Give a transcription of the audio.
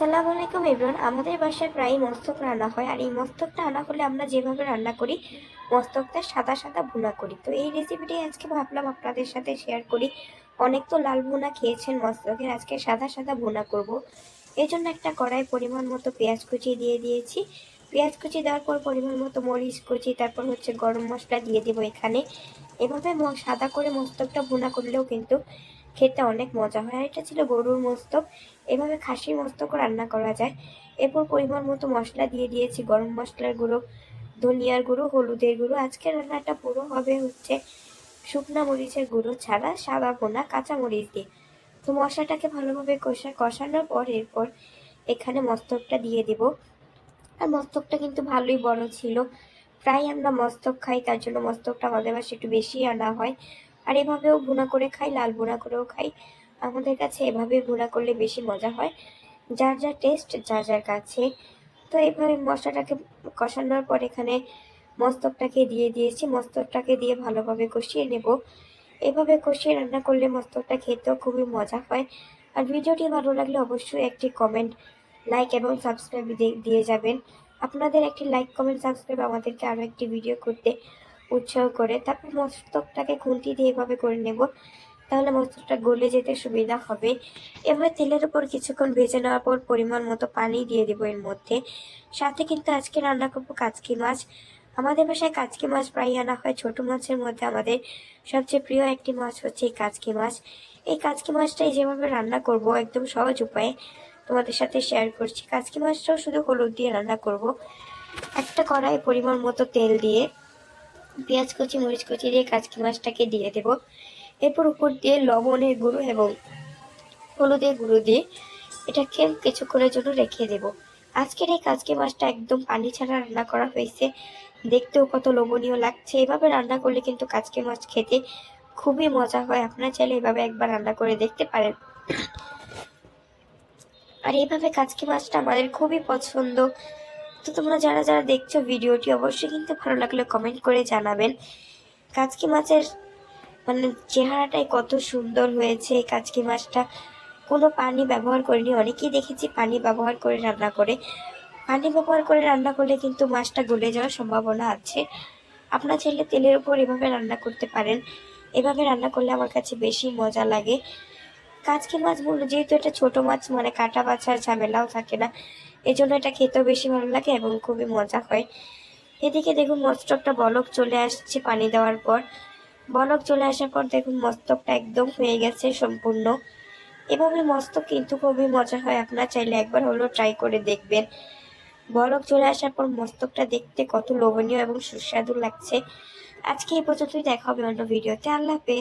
আসসালামু আলাইকুম এভরিওয়ান। আমাদের বাসায় প্রায় মস্তক রান্না হয়। আর এই মস্তকটা রান্না করলে আমরা যেভাবে রান্না করি, মস্তকটা সাদা সাদা ভুনা করি। তো এই রেসিপিটি আজকে ভাবলাম আপনাদের সাথে শেয়ার করি। অনেক তো লাল ভুনা খেয়েছেন মস্তকের। আজকে সাদা সাদা ভুনা করব। এই জন্য একটা কড়াই পরিমাণ মতো পেঁয়াজ কুচি দিয়ে দিয়েছি। পেঁয়াজ কুচি দেওয়ার পর পরিমাণ মতো মরিচ কুচি, তারপর হচ্ছে গরম মশলা দিয়ে দেবো এখানে। এভাবে সাদা করে মস্তকটা ভুনা করলেও কিন্তু খেতে অনেক মজা হয়। আর এটা ছিল গরুর মস্তক এভাবে খাসির মস্তকও রান্না করা যায়। এরপর পরিমাণ মতো মশলা দিয়ে দিয়েছি। গরম মশলার গুঁড়ো, ধনিয়ার গুঁড়ো, হলুদের গুঁড়ো। আজকের রান্নাটা পুরো হবে হচ্ছে শুকনা মরিচের গুঁড়ো ছাড়া, সাদা ভোনা, কাঁচা মরিচ দিয়ে। তো মশলাটাকে ভালোভাবে কষা, কষানোর পর এরপর এখানে মস্তকটা দিয়ে দেব। আর মস্তকটা কিন্তু ভালোই বড় ছিল। প্রায় আমরা মস্তক খাই, তার জন্য মস্তকটা আমাদের বাসায় একটু বেশি আনা হয়। আর এভাবেও ভুনা করে খাই, লাল ভুনা করেও খাই। আমাদের কাছে এভাবে ভুনা করলে বেশি মজা হয়। যার যার টেস্ট যার যার কাছে। তো এভাবে মশলাটাকে কষানোর পর এখানে মস্তকটাকে দিয়ে দিয়েছি। মস্তকটাকে দিয়ে ভালোভাবে কষিয়ে নেব। এভাবে কষিয়ে রান্না করলে মস্তকটা খেতেও খুবই মজা হয়। আর ভিডিওটি ভালো লাগলে অবশ্যই একটি কমেন্ট লাইক এবং সাবস্ক্রাইব দিয়ে যাবেন। আপনাদের একটি লাইক কমেন্ট সাবস্ক্রাইব আমাদেরকে আরও একটি ভিডিও করতে উৎসাহ করে। তারপর মস্তকটাকে খুন্তি দিয়ে এভাবে করে নেব। তাহলে মস্তকটা গলে যেতে সুবিধা হবে। এবার তেলের উপর কিছুক্ষণ ভেজে নেওয়ার পর পরিমাণ মতো পানি দিয়ে দেবো এর মধ্যে। সাথে কিন্তু আজকে রান্না করব কাচকি মাছ। আমাদের বাসায় কাচকি মাছ প্রায় আনা হয়। ছোট মাছের মধ্যে আমাদের সবচেয়ে প্রিয় একটি মাছ হচ্ছে এই কাচকি মাছ। এই কাচকি মাছটাই যেভাবে রান্না করব একদম সহজ উপায়ে তোমাদের সাথে শেয়ার করছি। কাচকি মাছটাও শুধু হলুদ দিয়ে রান্না করব। একটা কড়াই পরিমাণ মতো তেল দিয়ে পেঁয়াজ কুচি, মরিচ কুচি দিয়ে কাচকি মাছটাকে দিয়ে দেব। এরপর উপর দিয়ে লবণের গুঁড়ো এবং হলুদের গুঁড়ো দিয়ে এটাকে কিছুক্ষণের জন্য রেখে দেব। আজকের এই কাচকি মাছটা একদম পানি ছাড়া রান্না করা হয়েছে। দেখতেও কত লোভনীয় লাগছে। এভাবে রান্না করলে কিন্তু কাচকি মাছ খেতে খুবই মজা হয়। আপনারা চাইলে এভাবে একবার রান্না করে দেখতে পারেন। আর এইভাবে কাচকি মাছটা আমাদের খুবই পছন্দ। তো তোমরা যারা যারা দেখছ ভিডিওটি, অবশ্যই কিন্তু ভালো লাগলে কমেন্ট করে জানাবেন। কাচকি মাছের মানে চেহারাটাই কত সুন্দর হয়েছে। এই মাছটা কোনো পানি ব্যবহার করিনি। অনেকেই দেখেছি পানি ব্যবহার করে রান্না করে। পানি ব্যবহার করে রান্না করলে কিন্তু মাছটা গলে যাওয়ার সম্ভাবনা আছে। আপনার চাইলে তেলের উপর এভাবে রান্না করতে পারেন। এভাবে রান্না করলে আমার কাছে বেশি মজা লাগে। কাচকি মাছগুলো যেহেতু এটা ছোট মাছ মানে কাটা বাছার ঝামেলাও থাকে না। এই জন্য এটা খেতেও বেশি ভালো লাগে এবং খুবই মজা হয়। এদিকে দেখুন মস্তকটা বলক চলে আসছে পানি দেওয়ার পর। বলক চলে আসার পর দেখুন মস্তকটা একদম হয়ে গেছে সম্পূর্ণ। এভাবে মস্তক কিন্তু খুবই মজা হয়, আপনারা চাইলে একবার হলেও ট্রাই করে দেখবেন। বলক চলে আসার পর মস্তকটা দেখতে কত লোভনীয় এবং সুস্বাদু লাগছে। আজকে এই পর্যন্তই, দেখা হবে অন্য ভিডিওতে। আল্লাহ